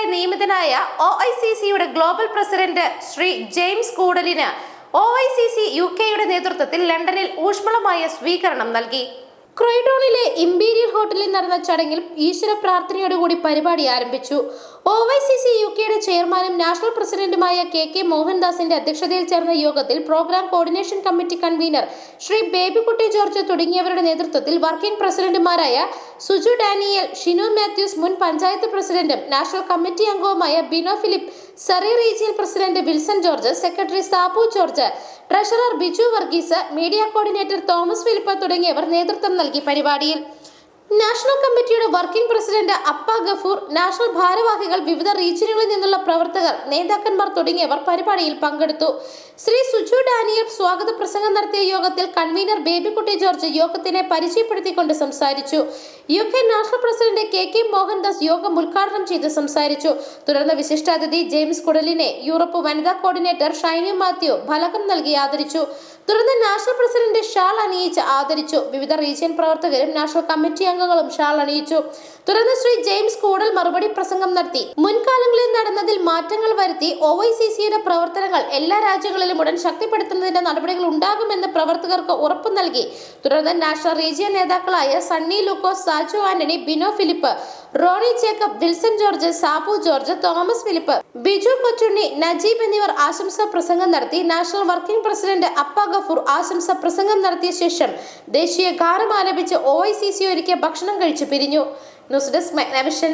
പ്രസിഡന്റായി നിയമിതനായ O I C സിയുടെ global president Shri James കൂടലിന് O I C C U കെയുടെ നേതൃത്വത്തിൽ ലണ്ടനിൽ ഊഷ്മളമായ സ്വീകരണം നൽകി. ക്രൈഡോണിലെ ഇമ്പീരിയൽ ഹോട്ടലിൽ നടന്ന ചടങ്ങിൽ ഈശ്വര പ്രാർത്ഥനയോടുകൂടി പരിപാടി ആരംഭിച്ചു. O Y C C U കെയുടെ ചെയർമാനും നാഷണൽ പ്രസിഡന്റുമായ കെ കെ മോഹൻദാസിന്റെ അധ്യക്ഷതയിൽ ചേർന്ന യോഗത്തിൽ programme coordination committee convener Shri Babykutty George തുടങ്ങിയവരുടെ നേതൃത്വത്തിൽ വർക്കിംഗ് പ്രസിഡന്റുമാരായ സുജു ഡാനിയൽ ഷിനു മാത്യൂസ് മുൻ പഞ്ചായത്ത് പ്രസിഡന്റും നാഷണൽ കമ്മിറ്റി അംഗവുമായ Bino Philip Surrey regional president Wilson George secretary Sabu George treasurer Biju Varghese media coordinator Thomas Philip തുടങ്ങിയവർ നേതൃത്വം നൽകി പരിപാടിയിൽ. നാഷണൽ കമ്മിറ്റിയുടെ വർക്കിംഗ് പ്രസിഡന്റ് അപ്പ ഗഫൂർ നാഷണൽ ഭാരവാഹികൾ വിവിധ റീജിയനുകളിൽ നിന്നുള്ള പ്രവർത്തകർ നേതാക്കന്മാർ തുടങ്ങിയവർ പരിപാടിയിൽ പങ്കെടുത്തു. ശ്രീ സുജു ഡാനിയൽ സ്വാഗത പ്രസംഗം നടത്തിയ യോഗത്തിൽ കൺവീനർ ബേബിക്കുട്ടി ജോർജ് യോഗത്തിനെ പരിചയപ്പെടുത്തിക്കൊണ്ട് സംസാരിച്ചു. U K national president K K Mohandas യോഗം ഉദ്ഘാടനം ചെയ്ത് സംസാരിച്ചു. തുടർന്ന് വിശിഷ്ടാതിഥി ജെയിംസ് കുടലിനെ യൂറോപ്പ് വനിതാ കോർഡിനേറ്റർ ഷൈനി മാത്യു ഫലകം നൽകി ആദരിച്ചു. തുടർന്ന് നാഷണൽ പ്രസിഡന്റ് ഷാൾ അണിയിച്ച് ആദരിച്ചു. വിവിധ റീജിയൻ പ്രവർത്തകരും നാഷണൽ കമ്മിറ്റി അംഗങ്ങളും ഷാൾ അണിയിച്ചു. തുടർന്ന് ശ്രീ ജെയിംസ് കൂടൽ മറുപടി പ്രസംഗം നടത്തി. മുൻകാലങ്ങളിൽ നടന്നതിൽ മാറ്റങ്ങൾ വരുത്തി ഒ പ്രവർത്തനങ്ങൾ എല്ലാ രാജ്യങ്ങളിലും ഉടൻ ശക്തിപ്പെടുത്തുന്നതിന്റെ നടപടികൾ ഉണ്ടാകുമെന്ന് പ്രവർത്തകർക്ക് ഉറപ്പ് നൽകി. തുടർന്ന് നാഷണൽ റീജിയൻ നേതാക്കളായ Sunny Lukose Saju Antony Bino Philip Ronnie Jacob Wilson George Sabu George Thomas Philip Biju Kochunni Najeeb എന്നിവർ ആശംസാ പ്രസംഗം നടത്തി നാഷണൽ വർക്കിംഗ് പ്രസിഡന്റ് അപ്പ ഗഫൂർ ആശംസാ പ്രസംഗം നടത്തിയ ശേഷം ദേശീയ ഗാനം ആലപിച്ച് ഒ ഐ സി സി ഒരുക്കിയ ഭക്ഷണം കഴിച്ചു പിരിഞ്ഞു. News desk മെഗ്നവിഷൻ